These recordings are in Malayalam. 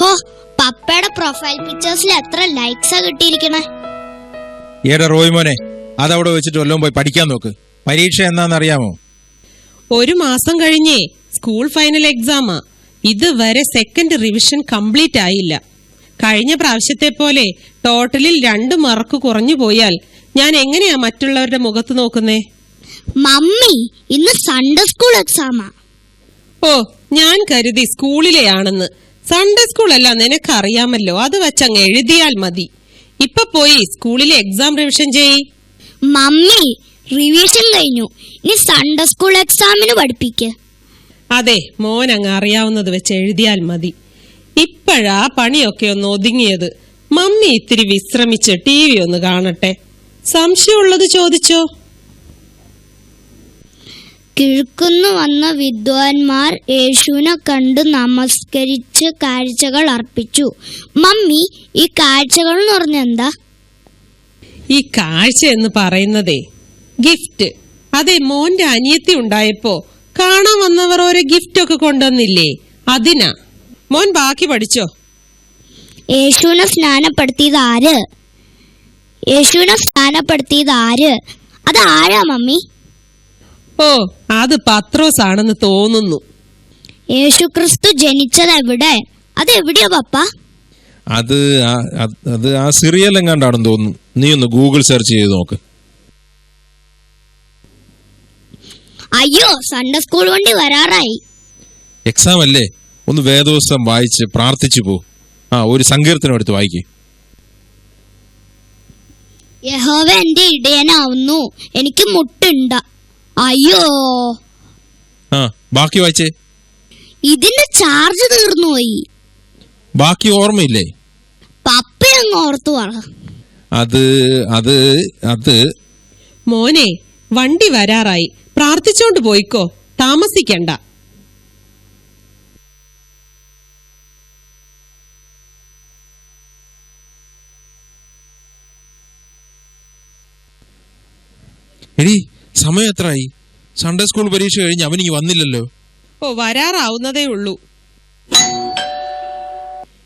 ഹോ പപ്പയുടെ പ്രൊഫൈൽ പിക്ചേഴ്സിൽ എത്ര ലൈക്സാ കിട്ടിയിരിക്കണേ? ഏടാ റോയ് മോനെ അതവിടെ വെച്ചിട്ട് വല്ലതും പോയി പഠിക്കാൻ നോക്ക്. പരീക്ഷ എന്നാന്നറിയാമോ? ഒരു മാസം കഴിഞ്ഞേ സ്കൂൾ ഫൈനൽ എക്സാമാ ഇതുവരെ സെക്കൻഡ് റിവിഷൻ കംപ്ലീറ്റ് ആയില്ല. കഴിഞ്ഞ പ്രാവശ്യത്തെ പോലെ ടോട്ടലിൽ രണ്ട് മാർക്ക് കുറഞ്ഞു പോയാൽ ഞാൻ എങ്ങനെയാ മറ്റുള്ളവരുടെ മുഖത്ത് നോക്കുന്നേ? മമ്മി ഇന്ന് സൺഡേ സ്കൂൾ എക്സാമാ ഓ ഞാൻ കരുതി സ്കൂളിലെയാണെന്ന് സൺഡേ സ്കൂളല്ല നിനക്കറിയാമല്ലോ. അത് വെച്ചങ്ങ് എഴുതിയാൽ മതി. ഇപ്പൊ പോയി സ്കൂളിലെ എക്സാം റിവിഷൻ ചെയ്. മമ്മി റിവിഷൻ കഴിഞ്ഞു. ഇനി സൺഡേ സ്കൂൾ എക്സാമിന് പഠിപ്പിക്ക. അതെ മോൻ അങ്ങ് അറിയാവുന്നത് വെച്ച് എഴുതിയാൽ മതി. ഇപ്പോഴാ പണിയൊക്കെ ഒന്ന് ഒതുങ്ങിയത്. മമ്മി ഇത്തിരി വിശ്രമിച്ച് ടി വി ഒന്ന് കാണട്ടെ. സംശയമുള്ളത് ചോദിച്ചോ? കിഴക്കുന്ന് വന്ന വിദ്വാൻമാർ യേശുവിനെ കണ്ട് നമസ്കരിച്ച് കാഴ്ചകൾ അർപ്പിച്ചു. മമ്മി ഈ കാഴ്ചകൾ എന്ന് പറഞ്ഞെന്താ ഈ കാഴ്ച എന്ന് പറയുന്നതേ ഗിഫ്റ്റ്. അതെ മോന്റെ അനിയത്തി ഉണ്ടായപ്പോ കാണാൻ വന്നവർ ഓരോ ഗിഫ്റ്റ് ഒക്കെ കൊണ്ടുവന്നില്ലേ? അതിനാ. മോൻ ബാക്കി പഠിച്ചോ? യേശുവിനെ സ്നാനപ്പെടുത്തിയത് ആര്? യേശുവിനെ സ്നാനപ്പെടുത്തിയത് ആര്? അത് ആരാ മമ്മി? ഓ അത് പത്രോസ് ആണെന്ന് തോന്നുന്നു. യേശു ക്രിസ്തു ജനിച്ചത് എവിടെ അത് എവിടെയാ പപ്പ? അത് ആ- അത് അത് ആ സിറിയൽ എങ്ങാണ്ടാണെന്ന് തോന്നുന്നു. നീ ഒന്ന് ഗൂഗിൾ സെർച്ച് ചെയ്ത് നോക്ക്. അയ്യോ സൺഡേ സ്കൂൾ വണ്ടി വരാറായി. എക്സാം അല്ലേ? ഒന്ന് വേദോത്സവം വായിച്ച് പ്രാർത്ഥിച്ചു പോ. ആ ഒരു സങ്കീർത്തനം എടുത്ത് വായിക്കേ. യഹോവ എന്റെ ഇടയനാവുന്നു. എനിക്ക് മുട്ടുണ്ട്. അയ്യോ. ആ ബാക്കി വായിച്ചേ. ഇതിന്റെ ചാർജ് തീർന്നുപോയി ബാക്കി ഓർമ്മയില്ലേ? പപ്പ അങ്ങ് ഓർത്തു പറ. അത് അത് അത്. മോനെ വണ്ടി വരാറായി. പ്രാർത്ഥിച്ചോണ്ട് പോയിക്കോ. താമസിക്കണ്ട എടി സമയം എത്രയായി സൺഡേ സ്കൂൾ പരീക്ഷ കഴിഞ്ഞ് അവൻ ഇനി വന്നില്ലല്ലോ. ഓ വരാറാവുന്നതേ ഉള്ളൂ.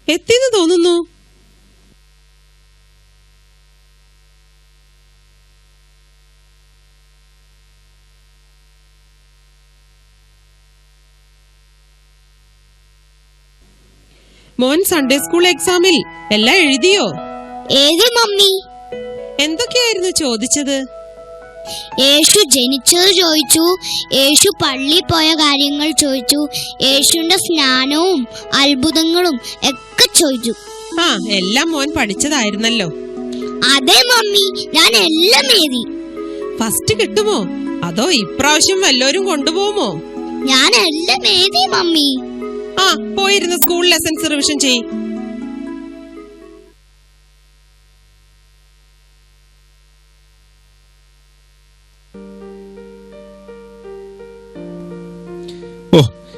എത്തിന്ന് തോന്നുന്നു. മോൻ സൺഡേ സ്കൂൾ എക്സാമിൽ എല്ലാം എഴുതിയോ? ഏത് മമ്മി? എന്തൊക്കെയായിരുന്നു ചോദിച്ചത്? യേശു ജനിച്ചത് ചോദിച്ചു. യേശു പള്ളി പോയ കാര്യങ്ങൾ ചോദിച്ചു. യേശുവിന്റെ സ്നാനവും അത്ഭുതങ്ങളും ഒക്കെ ചോദിച്ചു. ആ എല്ലാം മോൻ പഠിച്ചതായിരുന്നല്ലോ. അതെ മമ്മി ഞാൻ എല്ലാം എഴുതി. ഫസ്റ്റ് കിട്ടുമോ? അതോ ഇപ്രാവശ്യം വല്ലോരും കൊണ്ടുപോകുമോ? ഞാൻ എല്ലാം എഴുതി മമ്മി. ആ പോയിരുന്ന സ്കൂൾ ലെസൺസ് റിവിഷൻ ചെയ്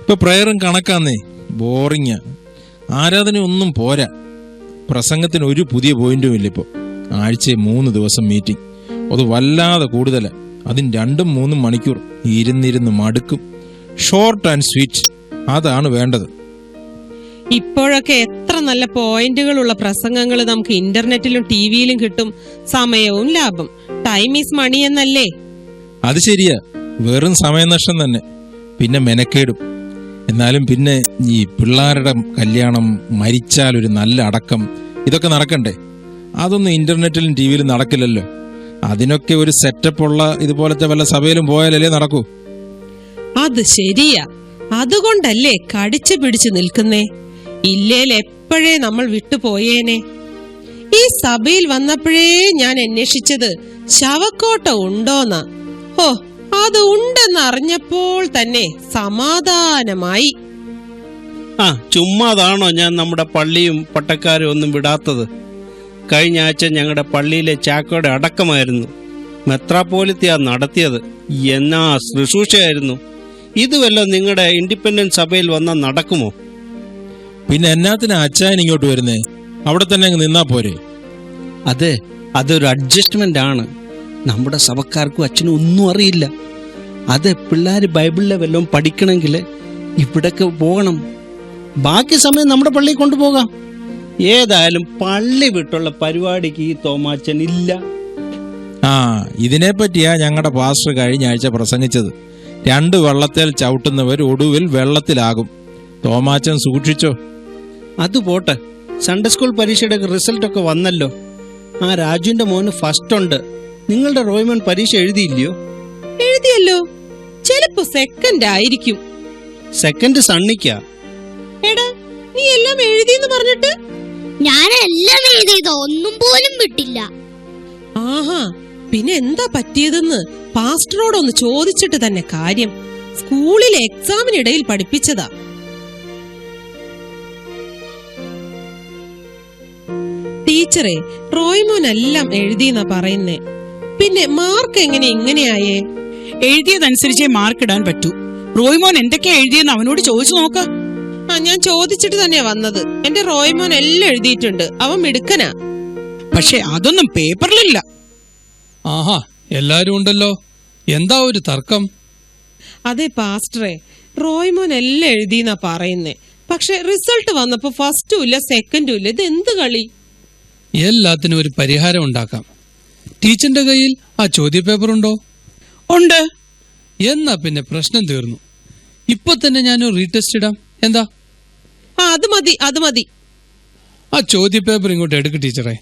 ഇപ്പൊ പ്രയറും കണക്കാന്നേ. ബോറിങ്ങാ ആരാധന ഒന്നും പോരാ. പ്രസംഗത്തിന് ഒരു പുതിയ പോയിന്റും ഇല്ല ഇപ്പോൾ ആഴ്ച മൂന്ന് ദിവസം മീറ്റിംഗ് അത് വല്ലാതെ കൂടുതൽ അതിന് രണ്ടും മൂന്നും മണിക്കൂർ ഇരുന്നിരുന്ന് മടുക്കും. ഷോർട്ട് ആൻഡ് സ്വീറ്റ് അതാണ് വേണ്ടത്. ഇപ്പോഴൊക്കെ എത്ര നല്ല പോയിന്റുകളുള്ള പ്രസംഗങ്ങൾ നമുക്ക് ഇന്റർനെറ്റിലും ടിവിയിലും കിട്ടും. സമയവും ലാഭം. ടൈം ഈസ് മണി എന്നല്ലേ? അത് ശരിയാ. വെറും സമയനഷ്ടം തന്നെ. പിന്നെ മെനക്കേടും. എന്നാലും പിന്നെ ഈ പിള്ളേരുടെ കല്യാണം മരിച്ചാൽ ഒരു നല്ല അടക്കം ഇതൊക്കെ നടക്കണ്ടേ? അതൊന്നും ഇന്റർനെറ്റിലും ടി വിയിലും നടക്കില്ലല്ലോ. അതിനൊക്കെ ഒരു സെറ്റപ്പ് ഉള്ള ഇതുപോലത്തെ വല്ല സഭയിലും പോയാലല്ലേ നടക്കൂ? അത് ശരിയാ. അതുകൊണ്ടല്ലേ കടിച്ചു പിടിച്ചു നിൽക്കുന്നേ? ഇല്ലേൽ എപ്പോഴേ നമ്മൾ വിട്ടുപോയേനെ ഈ സഭയിൽ വന്നപ്പോഴേ ഞാൻ അന്വേഷിച്ചത് ശവക്കോട്ട ഉണ്ടോന്നാ. ഓ അത് ഉണ്ടെന്ന് അറിഞ്ഞപ്പോൾ തന്നെ സമാധാനമായി. ആ ചുമ്മാതാണോ ഞാൻ നമ്മുടെ പള്ളിയും പട്ടക്കാരും ഒന്നും വിടാത്തത്? കഴിഞ്ഞ ആഴ്ച ഞങ്ങളുടെ പള്ളിയിലെ ചാക്കോയുടെ അടക്കമായിരുന്നു. മെത്രാപോലിത്തിയാ നടത്തിയത്. എന്നാ ശുശ്രൂഷയായിരുന്നു. ഇതുവല്ലോ നിങ്ങളുടെ ഇൻഡിപെൻഡന്റ് സഭയിൽ വന്നാൽ നടക്കുമോ? പിന്നെ എന്നാത്തിന് അച്ചായൻ ഇങ്ങോട്ട് വരുന്നേ? അവിടെ തന്നെ അങ്ങ് നിന്നാ പോരെ. അതെ അതൊരു അഡ്ജസ്റ്റ്മെന്റ് ആണ്. നമ്മുടെ സഭക്കാർക്കും അച്ഛനും ഒന്നും അറിയില്ല. അത് പിള്ളേർ ബൈബിളിലെ വല്ലതും പഠിക്കണമെങ്കിൽ ഇവിടൊക്കെ പോകണം. ബാക്കി സമയം നമ്മുടെ പള്ളിയിൽ കൊണ്ടുപോകാം. ഏതായാലും പള്ളി വിട്ടുള്ള പരിപാടിക്ക് ഈ തോമാച്ചൻ ഇല്ല. ആ ഇതിനെ പറ്റിയാ ഞങ്ങളുടെ പാസ്റ്റർ കഴിഞ്ഞ ആഴ്ച പ്രസംഗിച്ചത്. രണ്ട് വെള്ളത്തിൽ ചവിട്ടുന്നവർ ഒടുവിൽ വെള്ളത്തിലാകും. തോമാച്ചൻ സൂക്ഷിച്ചോ? അത് പോട്ടെ. സൺഡേ സ്കൂൾ പരീക്ഷയുടെ റിസൾട്ടൊക്കെ വന്നല്ലോ. ആ രാജുവിന്റെ മോന് ഫസ്റ്റ് ഉണ്ട്. നിങ്ങളുടെ റോയ്മൻ പരീക്ഷ എഴുതിയില്ലയോ? എഴുതിയല്ലോ. ചിലപ്പോ സെക്കൻഡ് ആയിരിക്കും സെക്കൻഡ് സണ്ണിക്കാ. എടാ നീ എല്ലാം എഴുതിയെന്ന് പറഞ്ഞിട്ട്? ഞാൻ എല്ലാം എഴുതിയത് ഒന്നും പോലും വിട്ടില്ല. ആഹാ പിന്നെ എന്താ പറ്റിയതെന്ന് പാസ്റ്ററോടൊന്ന് ചോദിച്ചിട്ട് തന്നെ കാര്യം. സ്കൂളിലെ എക്സാമിനിടയിൽ പഠിപ്പിച്ചതാ. ടീച്ചറെ റോയ്മോൻ എല്ലാം എഴുതിയെന്നാ പറയുന്നേ. പിന്നെ മാർക്ക് എങ്ങനെ ഇങ്ങനെയായേ? എഴുതിയതനുസരിച്ചേ മാർക്ക് ഇടാൻ പറ്റൂ. റോയ്മോൻ എന്തൊക്കെയാ എഴുതിയെന്ന് അവനോട് ചോദിച്ചു നോക്ക. ആ ഞാൻ ചോദിച്ചിട്ട് തന്നെയാ വന്നത്. എന്റെ റോയ്മോൻ എല്ലാം എഴുതിയിട്ടുണ്ട്. അവൻ മിടുക്കനാ. പക്ഷെ അതൊന്നും പേപ്പറിലില്ല. ആഹാ എല്ലാരും ഉണ്ടല്ലോ. എന്താ ഒരു തർക്കം? അതെ പാസ്റ്ററെ. റോയ്മോൻ എല്ലാം എഴുതിന്നാ പറയുന്നേ. പക്ഷെ റിസൾട്ട് വന്നപ്പോ ഫസ്റ്റും ഇല്ല സെക്കൻഡും ഇല്ല. ഇത് എന്ത് കളി? എല്ലാത്തിനും ഒരു പരിഹാരം ഉണ്ടാക്കാം. ടീച്ചറിന്റെ കയ്യിൽ ആ ചോദ്യപേപ്പർ ഉണ്ടോ. ഉണ്ട് എന്നാ പിന്നെ പ്രശ്നം തീർന്നു. ഇപ്പൊ തന്നെ ഞാൻ റീടെസ്റ്റ് ഇടാം. എന്താ? ആ അത് മതി അത് മതി. ആ ചോദ്യപേപ്പർ ഇങ്ങോട്ട് എടുക്ക് ടീച്ചറെ.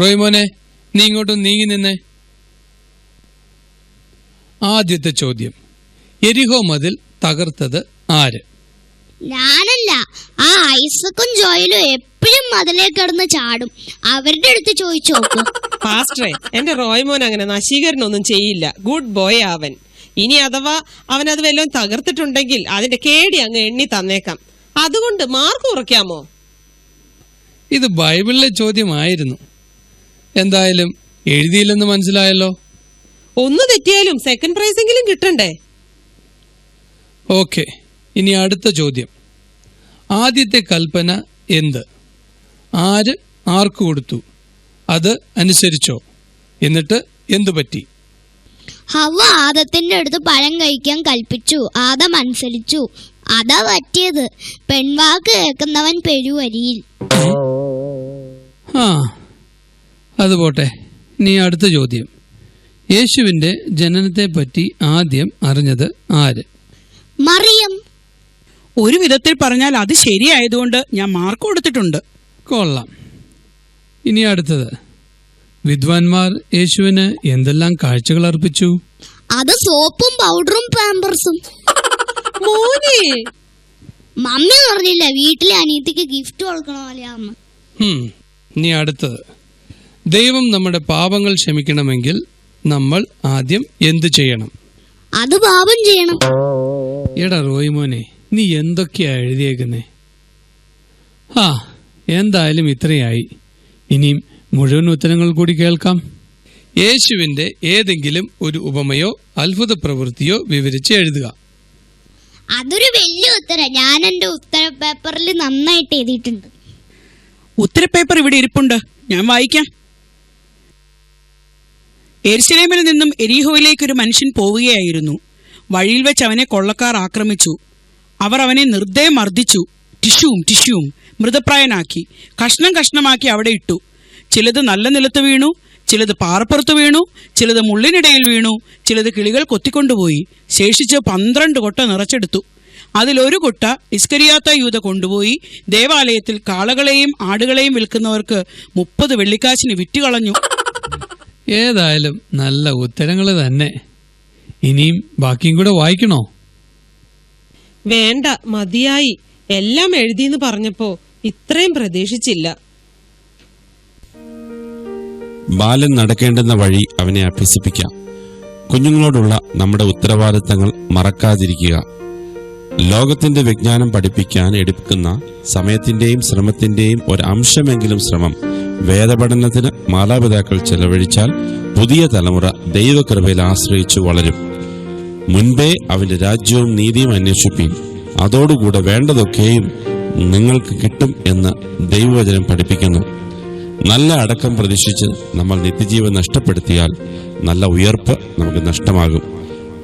റോയ് മോനെ നീ ഇങ്ങോട്ട് നീങ്ങി നിന്നേ. ആദ്യത്തെ ചോദ്യം. എരിഹോ മതിൽ തകർത്തത് ആര്? ഞാനല്ല. ആ ഐസക്കും ജോയിലും എപ്പോഴും മതിലേ കിടന്ന് ചാടും. അവരുടെ അടുത്ത് ചോദിച്ചു നോക്കും. പാസ്റ്ററെ എന്റെ റോയ്മോൻ അങ്ങനെ നശീകരണമൊന്നും ചെയ്യില്ല. ഗുഡ് ബോയ് അവൻ. ഇനി അഥവാ അവൻ അത് വല്ലതും തകർത്തിട്ടുണ്ടെങ്കിൽ അതിന്റെ കേടി അങ്ങ് എണ്ണി തന്നേക്കാം. അതുകൊണ്ട് മാർക്ക് കുറയ്ക്കാമോ? ഇത് ബൈബിളിലെ ചോദ്യമായിരുന്നു. എന്തായാലും എഴുതിയില്ലെന്ന് മനസ്സിലായല്ലോ. ഒന്ന് തെറ്റിയാലും സെക്കൻഡ് പ്രൈസെങ്കിലും കിട്ടണ്ടേ? ഓക്കെ. ഇനി അടുത്ത ചോദ്യം. ആദ്യത്തെ കൽപ്പന എന്ത്? ആര് ആർക്ക് കൊടുത്തു? അത് അനുസരിച്ചോ? എന്നിട്ട് എന്തു പറ്റി? ഹവ ആദത്തിന്റെ അടുത്ത് പഴം കഴിക്കാൻ കൽപ്പിച്ചു. ആദം അനുസരിച്ചു. അതാ പറ്റിയത്. പെൺവാക്ക് കേൾക്കുന്നവൻ പെരുവരിയിൽ. ആ അത് പോട്ടെ. ഇനി അടുത്ത ചോദ്യം. യേശുവിന്റെ ജനനത്തെ പറ്റി ആദ്യം അറിഞ്ഞത് ആര്? മറിയം. ഒരു വിധത്തിൽ പറഞ്ഞാൽ അത് ശരിയായതുകൊണ്ട് ഞാൻ മാർക്ക് കൊടുത്തിട്ടുണ്ട്. കൊള്ളാം. ഇനി അടുത്തത്. വിദ്വാൻമാർ യേശുവിന് എന്തെല്ലാം കാഴ്ചകൾ അർപ്പിച്ചു? അത് സോപ്പും പൗഡറും പാമ്പേഴ്സും. മോനെ! മമ്മി പറഞ്ഞില്ല വീട്ടിലെ അനിയത്തിക്ക് ഗിഫ്റ്റ് കൊടുക്കണ പോലെ ഹും, ഇനി അടുത്തത്. ദൈവം നമ്മുടെ പാപങ്ങൾ ക്ഷമിക്കണമെങ്കിൽ നമ്മൾ ആദ്യം എന്ത് ചെയ്യണം? അത് പാപം ചെയ്യണം. എടാ റോയിമോനെ നീ എന്തൊക്കെയാ എഴുതിയേക്കുന്നേ? ആ എന്തായാലും ഇത്രയായി. ഇനിയും മുഴുവൻ ഉത്തരങ്ങൾ കൂടി കേൾക്കാം. യേശുവിന്റെ ഏതെങ്കിലും ഒരു ഉപമയോ അത്ഭുത പ്രവൃത്തിയോ വിവരിച്ച് എഴുതുക. അതൊരു വലിയ ഉത്തരം. ഞാൻ എന്റെ ഉത്തര പേപ്പറിൽ നന്നായിട്ട് എഴുതിയിട്ടുണ്ട്. ഉത്തരപ്പേപ്പർ ഇവിടെ ഇരിപ്പുണ്ട്. ഞാൻ വായിക്കാം. എരിശിലേമിൽ നിന്നും എരിഹോയിലേക്ക് ഒരു മനുഷ്യൻ പോവുകയായിരുന്നു. വഴിയിൽ വെച്ച് അവനെ കൊള്ളക്കാർ ആക്രമിച്ചു. അവർ അവനെ നിർദ്ദയം മർദ്ദിച്ചു. ടിഷ്യൂവും ടിഷ്യൂവും. മൃതപ്രായനാക്കി. കഷ്ണം കഷ്ണമാക്കി അവിടെ ഇട്ടു. ചിലത് നല്ല നിലത്ത് വീണു ചിലത് പാറപ്പുറത്ത് വീണു ചിലത് മുള്ളിനിടയിൽ വീണു ചിലത് കിളികൾ കൊത്തിക്കൊണ്ടുപോയി. ശേഷിച്ച് പന്ത്രണ്ട് കൊട്ട നിറച്ചെടുത്തു. അതിലൊരു കൊട്ട ഇസ്കരിയാത്ത യൂത കൊണ്ടുപോയി. ദേവാലയത്തിൽ കാളകളെയും ആടുകളെയും വിൽക്കുന്നവർക്ക് മുപ്പത് വെള്ളിക്കാശിന് വിറ്റുകളഞ്ഞു. ഏതായാലും നല്ല ഉത്തരങ്ങൾ തന്നെ. ഇനിയും ബാക്കിയും കൂടെ വായിക്കണോ? വേണ്ട മതിയായി. എല്ലാം എഴുതിയെന്ന് പറഞ്ഞപ്പോ ഇത്രയും പ്രതീക്ഷിച്ചില്ല. ബാലൻ നടക്കേണ്ടുന്ന വഴി അവനെ അഭ്യസിപ്പിക്കാം. കുഞ്ഞുങ്ങളോടുള്ള നമ്മുടെ ഉത്തരവാദിത്തങ്ങൾ മറക്കാതിരിക്കുക. ലോകത്തിന്റെ വിജ്ഞാനം പഠിപ്പിക്കാൻ എടുക്കുന്ന സമയത്തിന്റെയും ശ്രമത്തിന്റെയും ഒരു അംശമെങ്കിലും ശ്രമം. വേദപഠനത്തിന് മാതാപിതാക്കൾ ചെലവഴിച്ചാൽ പുതിയ തലമുറ ദൈവകൃപയിൽ ആശ്രയിച്ചു വളരും. മുൻപേ അവന്റെ രാജ്യവും നീതിയും അന്വേഷിപ്പീൻ. അതോടുകൂടെ വേണ്ടതൊക്കെയും നിങ്ങൾക്ക് കിട്ടും എന്ന് ദൈവവചനം പഠിപ്പിക്കുന്നു. നല്ല അടക്കം പ്രതീക്ഷിച്ച് നമ്മൾ നിത്യജീവൻ നഷ്ടപ്പെടുത്തിയാൽ നല്ല ഉയർപ്പ് നമുക്ക് നഷ്ടമാകും.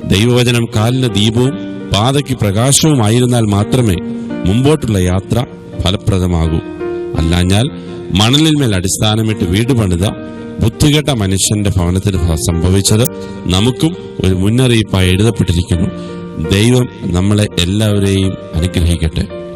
ദൈവവചനം കാലിന് ദീപവും പാതയ്ക്ക് പ്രകാശവുമായിരുന്നാൽ മാത്രമേ മുമ്പോട്ടുള്ള യാത്ര ഫലപ്രദമാകൂ. അല്ലാഞ്ഞാൽ മണലിന്മേൽ അടിസ്ഥാനമിട്ട് വീട് പണിത ബുദ്ധികെട്ട മനുഷ്യന്റെ ഭവനത്തിന് സംഭവിച്ചത്. നമുക്കും ഒരു മുന്നറിയിപ്പായി എഴുതപ്പെട്ടിരിക്കുന്നു. ദൈവം നമ്മളെ എല്ലാവരെയും അനുഗ്രഹിക്കട്ടെ.